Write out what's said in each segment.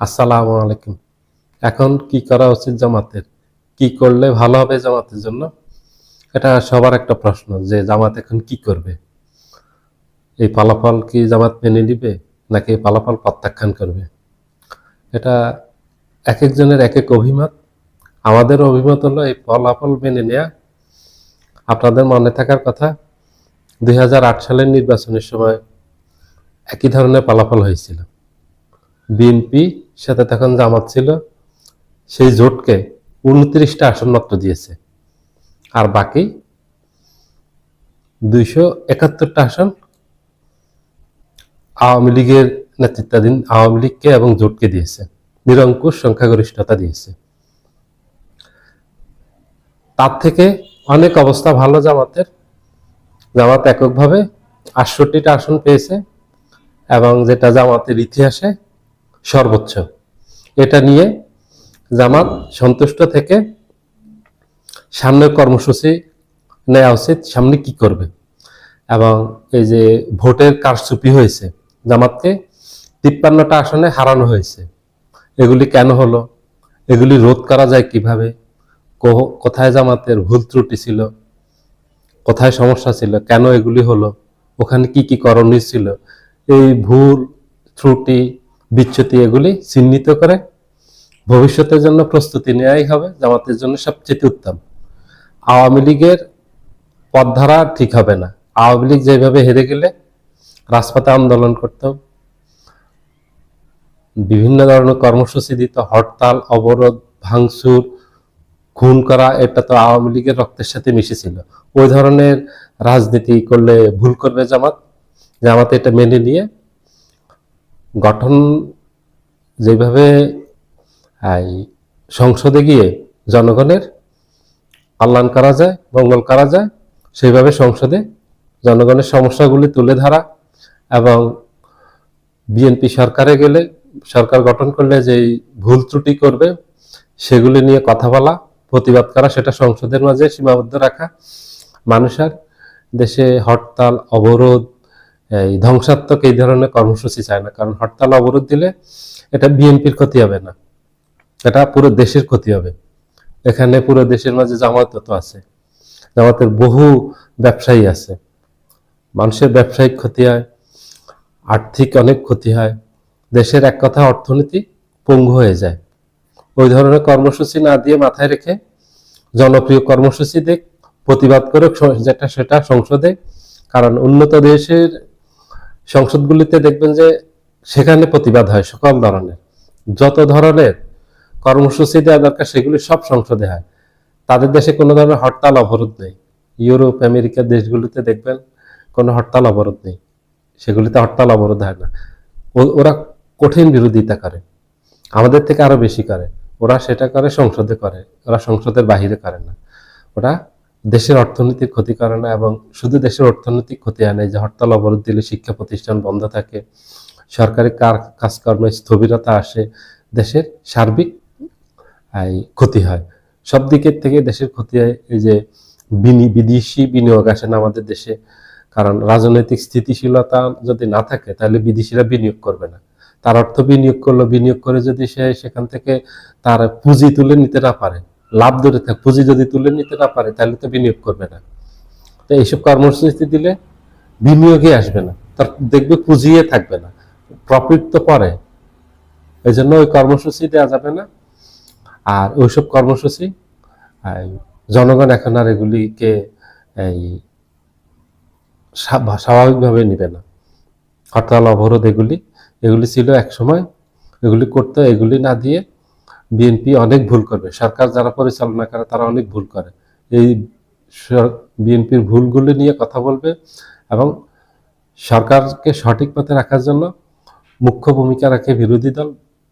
আসসালামু আলাইকুম। এখন কি করা উচিত জামাতের? কি করলে ভালো হবে জামাতের জন্য? এটা সবার একটা প্রশ্ন যে জামাত এখন কি করবে? এই ফলাফল কি জামাত মেনে নিবে নাকি ফলাফল প্রত্যাখ্যান করবে? এটা এক একজনের এক এক অভিমত। আমাদের অভিমত হলো এই ফলাফল মেনে নেয়া। আপনাদের মনে থাকার কথা, দুই হাজার আট সালের নির্বাচনের সময় একই ধরনের ফলাফল হয়েছিল। বিএনপি সাথে তখন জামাত ছিল, সেই জোটকে উনত্রিশটা আসন দিয়েছে। আর বাকি দুইশো একাত্তরটা আসন আওয়ামী লীগের নেতৃত্বাধীন আওয়ামী লীগকে এবং জোটকে দিয়েছে। নিরঙ্কুশ সংখ্যাগরিষ্ঠতা দিয়েছে। তার থেকে অনেক অবস্থা ভালো জামাতের। জামাত এককভাবে আটষট্টিটা আসন পেয়েছে এবং যেটা জামাতের ইতিহাসে সর্বোচ্চ। এটা নিয়ে জামাত সন্তুষ্ট থেকে সামনের কর্মসূচি নেওয়া উচিত, সামনে কি করবে। এবং এই যে ভোটের কারচুপি হয়েছে, জামাতকে তিপ্পান্নটা আসনে হারানো হয়েছে। এগুলি কেন হলো? এগুলি রোধ করা যায় কীভাবে? কোথায় জামাতের ভুল ত্রুটি ছিল? কোথায় সমস্যা ছিল? কেন এগুলি হলো? ওখানে কি কি করণীয় ছিল? এই ভুল ত্রুটি বিচ্যুতি এগুলি চিহ্নিত করে ভবিষ্যতের জন্য প্রস্তুতি নেওয়াই হবে, জামাতের জন্য সবচেয়ে উত্তম। আওয়ামী লীগের পথধারা ঠিক হবে না। আওয়ামী লীগ যেভাবে হেরে গেলে রাজপথে আন্দোলন করত, বিভিন্ন ধরনের কর্মসূচি দিত, হরতাল, অবরোধ, ভাঙচুর, খুন করা, এটা তো আওয়ামী লীগের রক্তের সাথে মিশেছিল। ওই ধরনের রাজনীতি করলে ভুল করবে জামাত জামাত এটা মেনে নিয়ে গঠন যেভাবে সংসদে গিয়ে জনগণের কল্যাণ করা যায়, মঙ্গল করা যায়, সেইভাবে সংসদে জনগণের সমস্যাগুলি তুলে ধরা এবং বিএনপি সরকারে গেলে, সরকার গঠন করলে যে ভুল ত্রুটি করবে, সেগুলি নিয়ে কথা বলা, প্রতিবাদ করা, সেটা সংসদের মাঝে সীমাবদ্ধ রাখা, মানুষের দেশে হরতাল, অবরোধ এই ধ্বংসাত্মক এই ধরনের কর্মসূচি চায় না। কারণ হরতাল অবরোধ দিলে এটা বিএনপির ক্ষতি হবে না। এটা পুরো দেশের ক্ষতি হবে। এখানে পুরো দেশের মাঝে জামাত তো আছে। জামাতের বহু ব্যবসায়ী আছে। মানুষের ব্যবসায়িক ক্ষতি হয়, আর্থিক অনেক ক্ষতি হয়। দেশের এক কথা, অর্থনীতি পঙ্গু হয়ে যায়। ওই ধরনের কর্মসূচি না দিয়ে মাথায় রেখে জনপ্রিয় কর্মসূচি দেখ প্রতিবাদ করে যেটা সেটা সংসদে। কারণ উন্নত দেশের সংসদগুলিতে দেখবেন যে সেখানে প্রতিবাদ হয় সকল ধরনের। যত ধরনের কর্মসূচি দেওয়া দরকার সেগুলি সব সংসদে হয়। তাদের দেশে কোনো ধরনের হরতাল অবরোধ নেই। ইউরোপ আমেরিকার দেশগুলিতে দেখবেন কোনো হরতাল অবরোধ নেই। সেগুলিতে হরতাল অবরোধ হয় না। ওরা কঠিন বিরোধিতা করে। আমাদের থেকে আরও বেশি করে। ওরা সেটা করে, সংসদে করে। ওরা সংসদের বাহিরে করে না। ওরা দেশের অর্থনৈতিক ক্ষতি করে না এবং শুধু দেশের অর্থনৈতিক ক্ষতি হয় না যে হরতাল অবরোধ দিলে শিক্ষা প্রতিষ্ঠান বন্ধ থাকে, সরকারি কার, কাজকর্মে স্থবিরতা আসে, দেশের সার্বিক ক্ষতি হয়। সব দিকের থেকে দেশের ক্ষতি হয় এই যে বিদেশি বিনিয়োগ আসে না আমাদের দেশে, কারণ রাজনৈতিক স্থিতিশীলতা যদি না থাকে তাহলে বিদেশিরা বিনিয়োগ করবে না। তার অর্থ বিনিয়োগ করল, বিনিয়োগ করে যদি সে সেখান থেকে তার পুঁজি তুলে নিতে না পারে লাভ ধরে থাকে, পুঁজি যদি তুলে নিতে না পারে, তাহলে তো বিনিয়োগ করবে না। তো এইসব কর্মসূচি দিলে বিনিয়োগই আসবে না। তার দেখবে পুঁজিয়ে থাকবে না। প্রফিট তো পরে এই জন্য ওই কর্মসূচি দেওয়া যাবে না। আর ওইসব কর্মসূচি জনগণ এখন আর এগুলিকে এই স্বাভাবিকভাবে নিবে না। হরতাল, অবরোধ এগুলি এগুলি ছিল এক সময় এগুলি করতে, এগুলি না দিয়ে বিএনপি অনেক ভুল করবে। সরকার যারা পরিচালনা করে, তারা অনেক ভুল করে। এই বিএনপির ভুলগুলি নিয়ে কথা বলবে এবং সরকারকে সঠিক পথে রাখার জন্য মুখ্য ভূমিকা রাখে বিরোধী দল,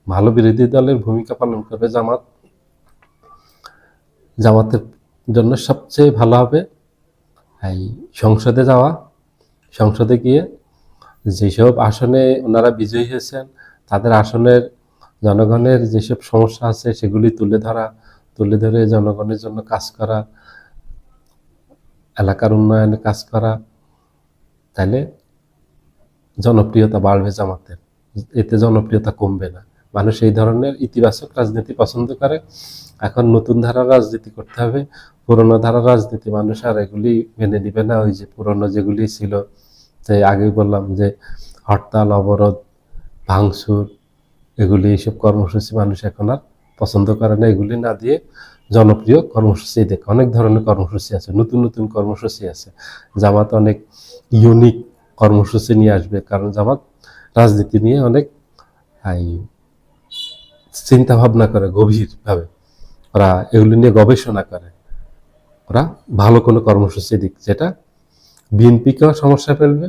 ভালো বিরোধী দলের ভূমিকা পালন করবে জামাত। জামাতের জন্য সবচেয়ে ভালো হবে এই সংসদে যাওয়া। সংসদে গিয়ে যেসব আসনে ওনারা বিজয়ী হয়েছেন, তাদের আসনের জনগণের যেসব সমস্যা আছে সেগুলি তুলে ধরা, তুলে ধরে জনগণের জন্য কাজ করা, এলাকার উন্নয়নে কাজ করা তাহলে জনপ্রিয়তা বাড়বে জামাতের। এতে জনপ্রিয়তা কমবে না। মানুষ এই ধরনের ইতিবাচক রাজনীতি পছন্দ করে। এখন নতুন ধারার রাজনীতি করতে হবে। পুরনো ধারার রাজনীতি মানুষ আর এগুলি মেনে নিবে না। ওই যে পুরনো যেগুলি ছিল, যে আগে বললাম যে হরতাল, অবরোধ, ভাঙচুর এগুলি এইসব কর্মসূচি মানুষ এখন আর পছন্দ করে না। এগুলি না দিয়ে জনপ্রিয় কর্মসূচি দেখে, অনেক ধরনের কর্মসূচি আছে, নতুন নতুন কর্মসূচি আছে। জামাত অনেক ইউনিক কর্মসূচি নিয়ে আসবে, কারণ জামাত রাজনীতি নিয়ে অনেক চিন্তা ভাবনা করে গভীরভাবে। ওরা এগুলি নিয়ে গবেষণা করে। ওরা ভালো কোনো কর্মসূচি দিক, যেটা বিএনপিকেও সমস্যা ফেলবে,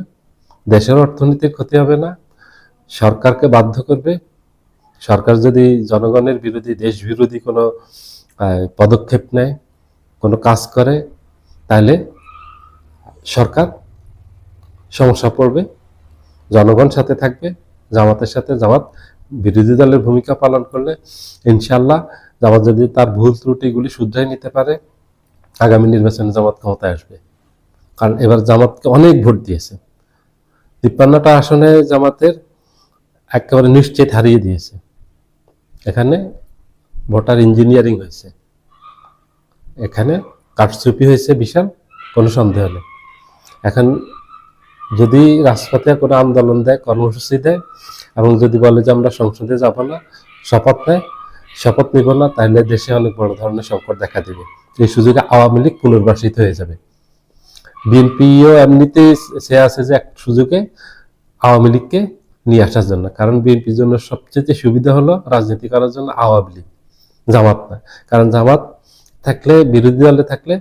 দেশের অর্থনীতির ক্ষতি হবে না, সরকারকে বাধ্য করবে সরকার যদি জনগণের বিরোধী দেশ বিরোধী কোনো পদক্ষেপ নেয়, কোনো কাজ করে, তাহলে সরকার সমস্যা পড়বে, জনগণ সাথে থাকবে, জামাতের সাথে, জামাত বিরোধী দলের ভূমিকা পালন করলে ইনশাল্লাহ জামাত যদি তার ভুল ত্রুটিগুলি শুধরাই নিতে পারে, আগামী নির্বাচনে জামাত ক্ষমতায় আসবে। কারণ এবার জামাতকে অনেক ভোট দিয়েছে। তিপ্পান্নটা আসনে জামাতের একেবারে নিশ্চিত হারিয়ে দিয়েছে। এখানে ভোটার ইঞ্জিনিয়ারিং হয়েছে। এখানে কারচুপি হয়েছে বিশাল, কোনো সন্দেহ নেই। এখন যদি রাজপথে কোনো আন্দোলন দেয়, কর্মসূচি দেয়, এবং যদি বলে যে আমরা সংসদে যাব না, শপথ নেয়, শপথ নিব না, তাহলে দেশে অনেক বড় ধরনের সংকট দেখা দেবে। এই সুযোগে আওয়ামী লীগ পুনর্বাসিত হয়ে যাবে। বিএনপিও এমনিতেই সে আছে যে এক সুযোগে আওয়ামী লীগকে নিয়ে আসার জন্য। কারণ বিএনপির জন্য সবচেয়ে সুবিধা হলো রাজনীতি করার জন্য আওয়ামী লীগ, জামাত না। কারণ জামাত থাকলে, বিরোধী দলে থাকলে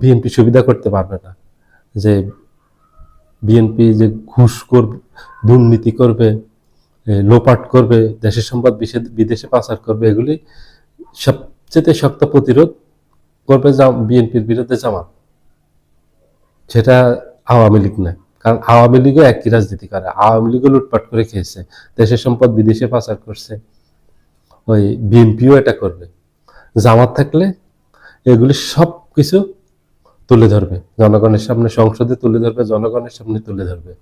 বিএনপি সুবিধা করতে পারবে না। যে বিএনপি যে ঘুষ করবে দুর্নীতি করবে লোপাট করবে, দেশের সম্পদ বিদেশে পাচার করবে, এগুলি সবচেয়ে শক্ত প্রতিরোধ করবে বিএনপির বিরুদ্ধে জামাত। সেটা আওয়ামী লীগ না। কারণ আওয়ামী লীগও একই রাজনীতি করে। আওয়ামী লীগও লুটপাট করে খেয়েছে দেশের সম্পদ বিদেশে পাচার করছে। ওই বিএনপিও এটা করবে। জামাত থাকলে এগুলি সব কিছু তুলে ধরবে। জনগণের সামনে, সংসদে তুলে ধরবে, জনগণের সামনে তুলে ধরবে।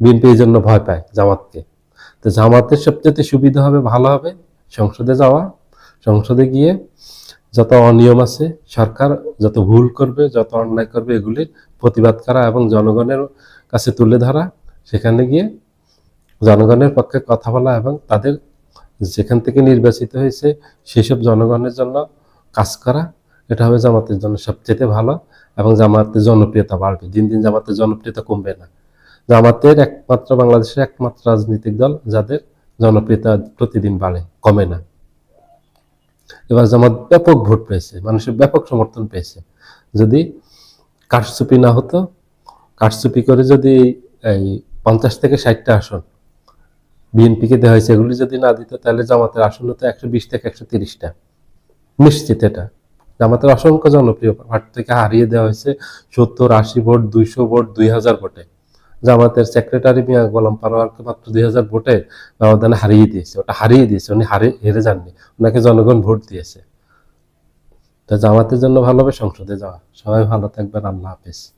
বিএনপি এই জন্য ভয় পায় জামাতকে। তো জামাতের সবচেয়ে সুবিধা হবে, ভালো হবে সংসদে যাওয়া, সংসদে গিয়ে যত অনিয়ম আছে, সরকার যত ভুল করবে, যত অন্যায় করবে এগুলির প্রতিবাদ করা এবং জনগণের কাছে তুলে ধরা, সেখানে গিয়ে জনগণের পক্ষে কথা বলা এবং তাদের যেখান থেকে নির্বাচিত হয়েছে, সেসব জনগণের জন্য কাজ করা, এটা হবে জামাতের জন্য সবচেয়ে ভালো এবং জামাতের জনপ্রিয়তা বাড়বে। দিন দিন জামাতের জনপ্রিয়তা কমবে না। জামাতের একমাত্র, বাংলাদেশের একমাত্র রাজনৈতিক দল, যাদের জনপ্রিয়তা প্রতিদিন বাড়ে, কমে না। এবার জামাত ব্যাপক ভোট পেয়েছে, মানুষের ব্যাপক সমর্থন পেয়েছে। যদি কারচুপি না হতো, কারচুপি করে যদি এই পঞ্চাশ থেকে ষাটটা আসন বিএনপিকে দেওয়া হয়েছে, এগুলি যদি না দিত, তাহলে জামাতের আসন হতো একশো বিশ থেকে একশো তিরিশটা। নিশ্চিত এটা। জামাতের অসংখ্য জনপ্রিয় ভোট থেকে হারিয়ে দেওয়া হয়েছে সত্তর, আশি ভোট, দুইশো ভোট, দুই হাজার ভোটে। জামাতের সেক্রেটারি মিয়া গোলাম পারোয়ারকে মাত্র দুই হাজার ভোটে ব্যবধানে হারিয়ে দিয়েছে। ওটা হারিয়ে দিয়েছে, উনি হারিয়ে হেরে যাননি। ওনাকে জনগণ ভোট দিয়েছে। তো জামাতের জন্য ভালো হবে, সংসদে যাওয়া। সবাই ভালো থাকবেন, আল্লাহ হাফেজ।